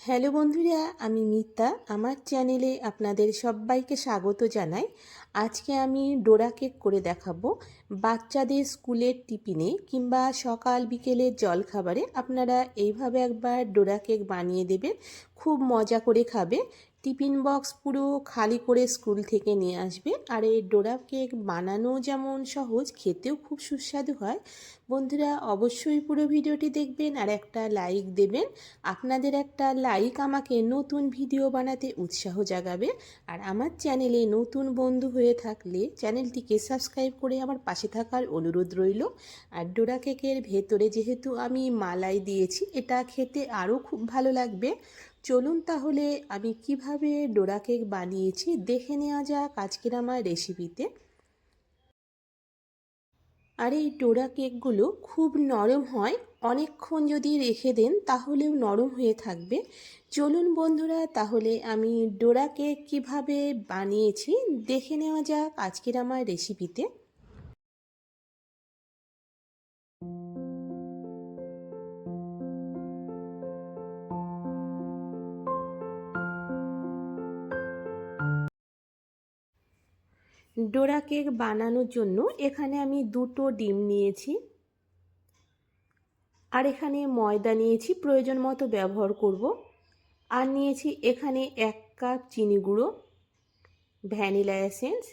Hello বন্ধুরা, আমি মিতা। আমার চ্যানেলে আপনাদের সবাইকে স্বাগত জানাই। আজকে আমি ডোরা কেক করে দেখাবো। বাচ্চাদের স্কুলের টিফিনে কিংবা সকাল বিকেলের জলখাবারে আপনারা এইভাবে একবার ডোরা কেক বানিয়ে দেবেন। খুব মজা করে খাবে। টিফিন বক্স পুরো খালি করে স্কুল থেকে নিয়ে আসবে। আর এই ডোরা কেক বানানো যেমন সহজ, খেতেও খুব সুস্বাদু হয়। বন্ধুরা, অবশ্যই পুরো ভিডিওটি দেখবেন আর একটা লাইক দেবেন। আপনাদের একটা লাইক আমাকে নতুন ভিডিও বানাতে উৎসাহ জাগাবে। আর আমার চ্যানেলে নতুন বন্ধু হয়ে থাকলে চ্যানেলটিকে সাবস্ক্রাইব করে আমার পাশে থাকার অনুরোধ রইল। আর ডোরা কেকের ভেতরে যেহেতু আমি মালাই দিয়েছি, এটা খেতে আরও খুব ভালো লাগবে। চলুন তাহলে আমি কীভাবে ডোরা কেক বানিয়েছি দেখে নেওয়া যাক আজকের আমার রেসিপিতে আর, এই ডোরা কেকগুলো খুব নরম হয়। অনেকক্ষণ যদি রেখে দেন তাহলেও নরম হয়ে থাকবে। চলুন বন্ধুরা, তাহলে আমি ডোরা কেক কীভাবে বানিয়েছি দেখে নেওয়া যাক আজকের আমার রেসিপিতে ডোরা কেক বানানোর জন্য এখানে আমি দুটো ডিম নিয়েছি। আর এখানে ময়দা নিয়েছি, প্রয়োজন মতো ব্যবহার করব। আর নিয়েছি এখানে এক কাপ চিনি গুঁড়ো, ভ্যানিলা এসেন্স।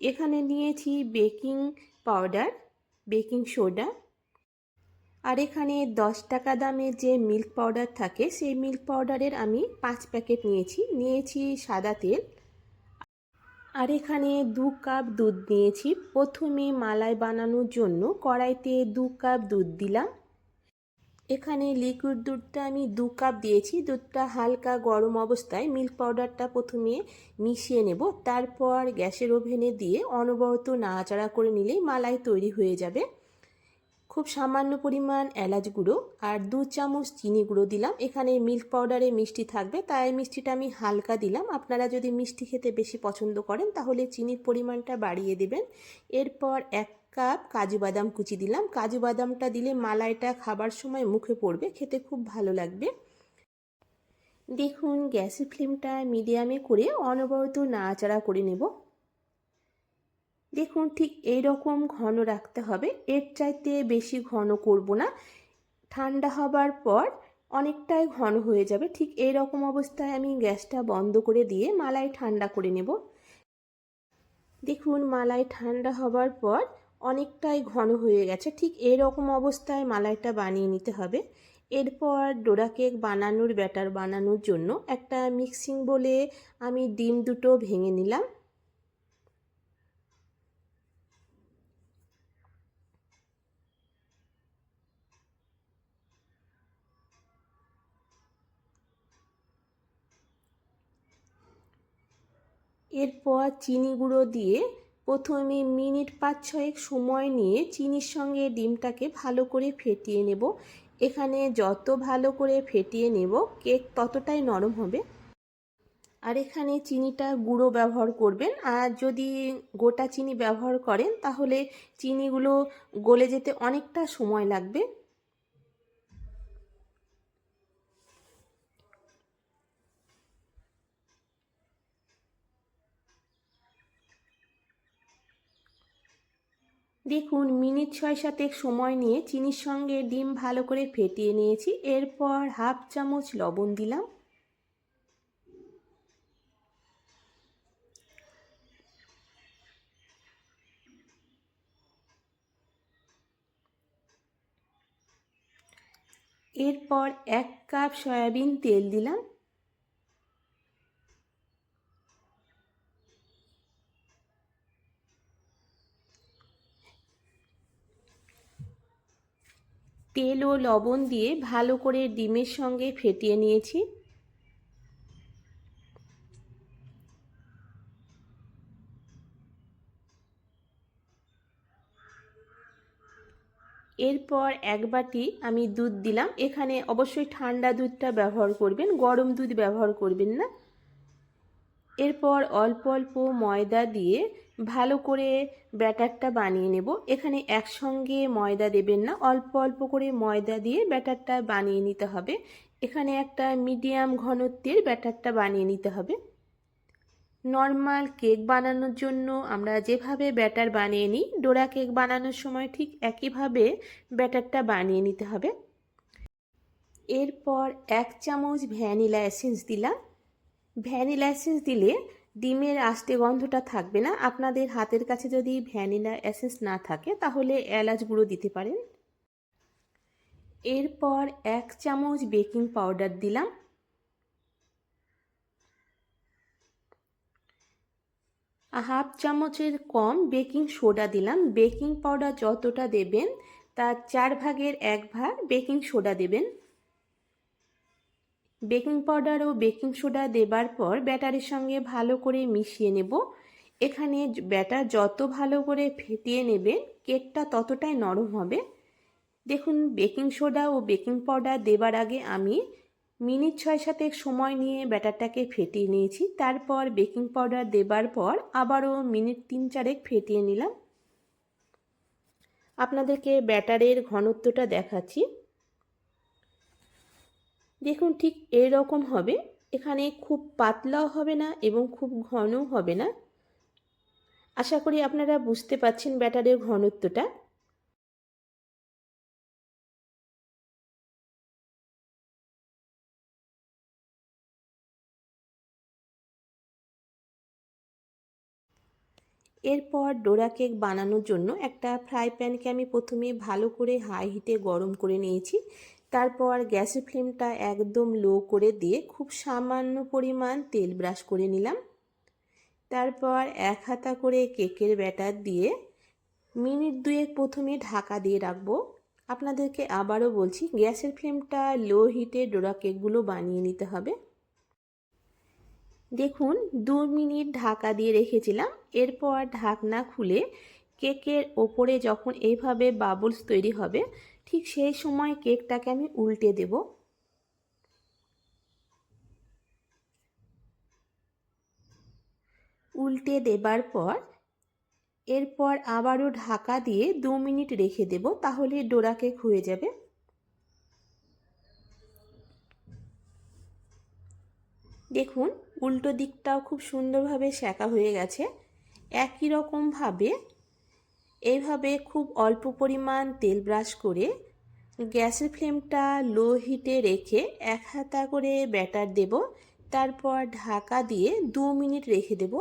এখানে নিয়েছি বেকিং পাউডার, বেকিং সোডা। আর এখানে দশ টাকা দামের যে মিল্ক পাউডার থাকে, সেই মিল্ক পাউডারের আমি পাঁচ প্যাকেট নিয়েছি। নিয়েছি সাদা তেল। আর এখানে দু কাপ দুধ নিয়েছি। প্রথমে মালাই বানানোর জন্য কড়াইতে দু কাপ দুধ দিলাম। এখানে লিকুইড দুধটা আমি দু কাপ দিয়েছি। দুধটা হালকা গরম অবস্থায় মিল্ক পাউডারটা প্রথমে মিশিয়ে নেব। তারপর গ্যাসের ওভেনে দিয়ে অনবরত নাড়াচাড়া করে নিলেই মালাই তৈরি হয়ে যাবে। খুব সামান্য পরিমাণ এলাচ গুঁড়ো আর দু চামচ চিনি গুঁড়ো দিলাম। এখানে মিল্ক পাউডারে মিষ্টি থাকবে, তাই মিষ্টিটা আমি হালকা দিলাম। আপনারা যদি মিষ্টি খেতে বেশি পছন্দ করেন, তাহলে চিনির পরিমাণটা বাড়িয়ে দেবেন। এরপর এক কাপ কাজু বাদাম কুচি দিলাম। কাজু বাদামটা দিলে মালাইটা খাবার সময় মুখে পড়বে, খেতে খুব ভালো লাগবে। দেখুন, গ্যাসের ফ্লেমটা মিডিয়ামে করে অনবরত নাড়াচাড়া করে নেব। দেখুন, ঠিক এই রকম ঘন রাখতে হবে। এর চাইতে বেশি ঘন করব না। ঠান্ডা হবার পর অনেকটাই ঘন হয়ে যাবে। ঠিক এই রকম অবস্থায় আমি গ্যাসটা বন্ধ করে দিয়ে মালাই ঠান্ডা করে নেব। দেখুন, মালাই ঠান্ডা হবার পর অনেকটাই ঘন হয়ে গেছে। ঠিক এই রকম অবস্থায় মালাইটা বানিয়ে নিতে হবে। এরপর ডোরা কেক বানানোর ব্যাটার বানানোর জন্য একটা মিক্সিং বলে আমি ডিম দুটো ভেঙে নিলাম। এরপর চিনি গুঁড়ো দিয়ে প্রথমে মিনিট পাঁচ ছয়েক সময় নিয়ে চিনির সঙ্গে ডিমটাকে ভালো করে ফেটিয়ে নেব। এখানে যত ভালো করে ফেটিয়ে নেব, কেক ততটাই নরম হবে। আর এখানে চিনিটা গুঁড়ো ব্যবহার করবেন। আর যদি গোটা চিনি ব্যবহার করেন, তাহলে চিনিগুলো গলে যেতে অনেকটা সময় লাগবে। দেখুন, মিনিট ছয় সাতেক সময় নিয়ে চিনির সঙ্গে ডিম ভালো করে ফেটিয়ে নিয়েছি। এরপর হাফ চামচ লবণ দিলাম। এরপর এক কাপ সয়াবিন তেল দিলাম। তেল ও লবণ দিয়ে ভালো করে ডিমের সঙ্গে ফেটিয়ে নিয়েছি। এরপর এক বাটি আমি দুধ দিলাম। এখানে অবশ্যই ঠান্ডা দুধটা ব্যবহার করবেন, গরম দুধ ব্যবহার করবেন না। এরপর অল্প অল্প ময়দা দিয়ে ভালো করে ব্যাটারটা বানিয়ে নেব। এখানে একসঙ্গে ময়দা দেবেন না। অল্প অল্প করে ময়দা দিয়ে ব্যাটারটা বানিয়ে নিতে হবে। এখানে একটা মিডিয়াম ঘনত্বের ব্যাটারটা বানিয়ে নিতে হবে। নর্মাল কেক বানানোর জন্য আমরা যেভাবে ব্যাটার বানিয়ে নিই, ডোরা কেক বানানোর সময় ঠিক একইভাবে ব্যাটারটা বানিয়ে নিতে হবে। এরপর এক চামচ ভ্যানিলা এসেন্স দিলাম। ভ্যানিলা এসেন্স দিলে ডিমের আস্তে গন্ধটা থাকবে না। আপনাদের হাতের কাছে যদি ভ্যানিলা এসেন্স না থাকে, তাহলে এলাচ গুঁড়ো দিতে পারেন। এরপর এক চামচ বেকিং পাউডার দিলাম। হাফ চামচের কম বেকিং সোডা দিলাম। বেকিং পাউডার যতটা দেবেন, তার চার ভাগের এক ভাগ বেকিং সোডা দেবেন। বেকিং পাউডার ও বেকিং সোডা দেবার পর ব্যাটারের সঙ্গে ভালো করে মিশিয়ে নেব। এখানে ব্যাটার যত ভালো করে ফেটিয়ে নেবেন, কেকটা ততটাই নরম হবে। দেখুন, বেকিং সোডা ও বেকিং পাউডার দেবার আগে আমি মিনিট ছয় সাতেক সময় নিয়ে ব্যাটারটাকে ফেটিয়ে নিয়েছি। তারপর বেকিং পাউডার দেবার পর আবারও মিনিট তিন চারেক ফেটিয়ে নিলাম। আপনাদেরকে ব্যাটারের ঘনত্বটা দেখাচ্ছি। দেখুন ঠিক এরকম হবে। এখানে খুব পাতলাও হবে না এবং খুব ঘনও হবে না। আশা করি আপনারা বুঝতে পাচ্ছেন ব্যাটারের ঘনত্বটা। এরপর ডোরা কেক বানানোর জন্য একটা ফ্রাই প্যানকে আমি প্রথমে ভালো করে হাই হিটে গরম করে নিয়েছি। তারপর গ্যাসের ফ্লেমটা একদম লো করে দিয়ে খুব সামান্য পরিমাণ তেল ব্রাশ করে নিলাম। তারপর এক হাতা করে কেকের ব্যাটার দিয়ে মিনিট দুয়েক প্রথমে ঢাকা দিয়ে রাখব। আপনাদেরকে আবারও বলছি, গ্যাসের ফ্লেমটা লো হিটে ডোরা কেকগুলো বানিয়ে নিতে হবে। দেখুন, দু মিনিট ঢাকা দিয়ে রেখেছিলাম। এরপর ঢাকনা খুলে কেকের ওপরে যখন এইভাবে বাবলস তৈরি হবে ঠিক সেই সময় কেকটাকে আমি উল্টে দেব। উল্টে দেবার পর এরপর আবারও ঢাকা দিয়ে দু মিনিট রেখে দেব, তাহলে ডোরা কেক হয়ে যাবে। দেখুন, উল্টো দিকটাও খুব সুন্দরভাবে সেঁকা হয়ে গেছে। একই রকমভাবে এইভাবে খুব অল্প পরিমাণ তেল ব্রাশ করে গ্যাসের ফ্লেমটা লো হিটে রেখে এক হাতা করে ব্যাটার দেব, তারপর ঢাকা দিয়ে দু মিনিট রেখে দেব।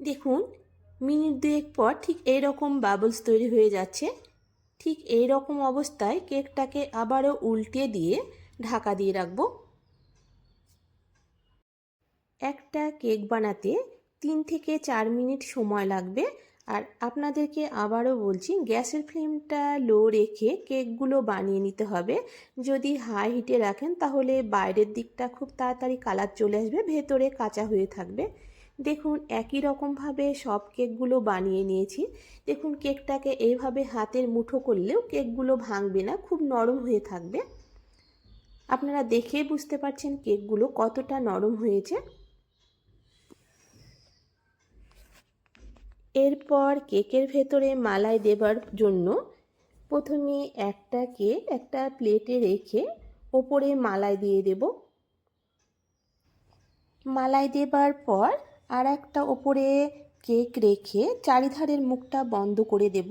দেখুন, মিনিট দুয়েক পর ঠিক এইরকম বাবলস তৈরি হয়ে যাচ্ছে। ঠিক এই রকম অবস্থায় কেকটাকে আবারও উল্টে দিয়ে ঢাকা দিয়ে রাখব। একটা কেক বানাতে তিন থেকে চার মিনিট সময় লাগবে। আর আপনাদেরকে আবারও বলছি, গ্যাসের ফ্লেমটা লো রেখে কেকগুলো বানিয়ে নিতে হবে। যদি হাই হিটে রাখেন, তাহলে বাইরের দিকটা খুব তাড়াতাড়ি কালার চলে আসবে, ভেতরে কাঁচা হয়ে থাকবে। দেখুন, একই রকমভাবে সব কেকগুলো বানিয়ে নিয়েছি। দেখুন, কেকটাকে এইভাবে হাতের মুঠো করলেও কেকগুলো ভাঙবে না, খুব নরম হয়ে থাকবে। আপনারা দেখে বুঝতে পারছেন কেকগুলো কতটা নরম হয়েছে। এরপর কেকের ভেতরে মালাই দেবার জন্য প্রথমে একটা কেক একটা প্লেটে রেখে ওপরে মালাই দিয়ে দেব। মালাই দেবার পর আর একটা ওপরে কেক রেখে চারিধারের মুখটা বন্ধ করে দেব।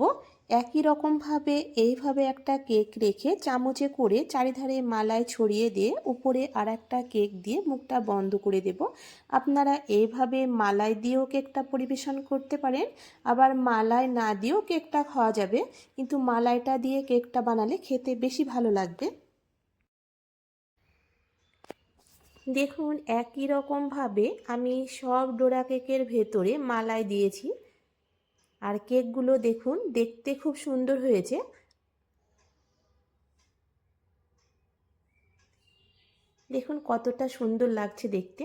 একই রকমভাবে এইভাবে একটা কেক রেখে চামচে করে চারিধারে মালায় ছড়িয়ে দিয়ে উপরে আর একটা কেক দিয়ে মুখটা বন্ধ করে দেব। আপনারা এইভাবে মালাই দিয়েও কেকটা পরিবেশন করতে পারেন, আবার মালাই না দিয়েও কেকটা খাওয়া যাবে। কিন্তু মালাইটা দিয়ে কেকটা বানালে খেতে বেশি ভালো লাগবে। দেখুন, একই রকমভাবে আমি সব ডোরা কেকের ভেতরে মালাই দিয়েছি। আর কেকগুলো দেখুন, দেখতে খুব সুন্দর হয়েছে। দেখুন কতটা সুন্দর লাগছে দেখতে।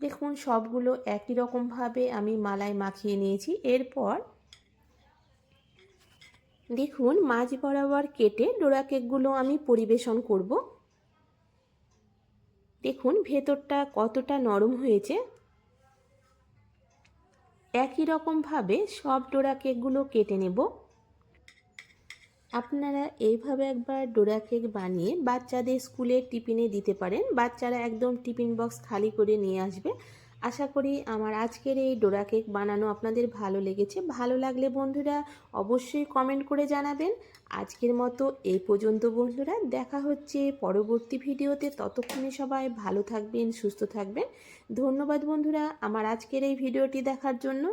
দেখুন সবগুলো একই রকমভাবে আমি মালাই মাখিয়ে নিয়েছি। এরপর দেখুন মাঝ বরাবর কেটে ডোরা কেকগুলো আমি পরিবেশন করব। দেখুন ভেতরটা কতটা নরম হয়েছে। একই রকমভাবে সব ডোরা কেকগুলো কেটে নেব। আপনারা এইভাবে একবার ডোরা কেক বানিয়ে বাচ্চাদের স্কুলের টিফিনে দিতে পারেন। বাচ্চারা একদম টিফিন বক্স খালি করে নিয়ে আসবে। আশা করি আমার আজকের এই ডোরা কেক বানানো আপনাদের ভালো লেগেছে। ভালো লাগলে বন্ধুরা অবশ্যই কমেন্ট করে জানাবেন। আজকের মতো এই পর্যন্ত বন্ধুরা, দেখা হচ্ছে পরবর্তী ভিডিওতে। ততক্ষণে সবাই ভালো থাকবেন, সুস্থ থাকবেন। ধন্যবাদ বন্ধুরা আমার আজকের এই ভিডিওটি দেখার জন্য।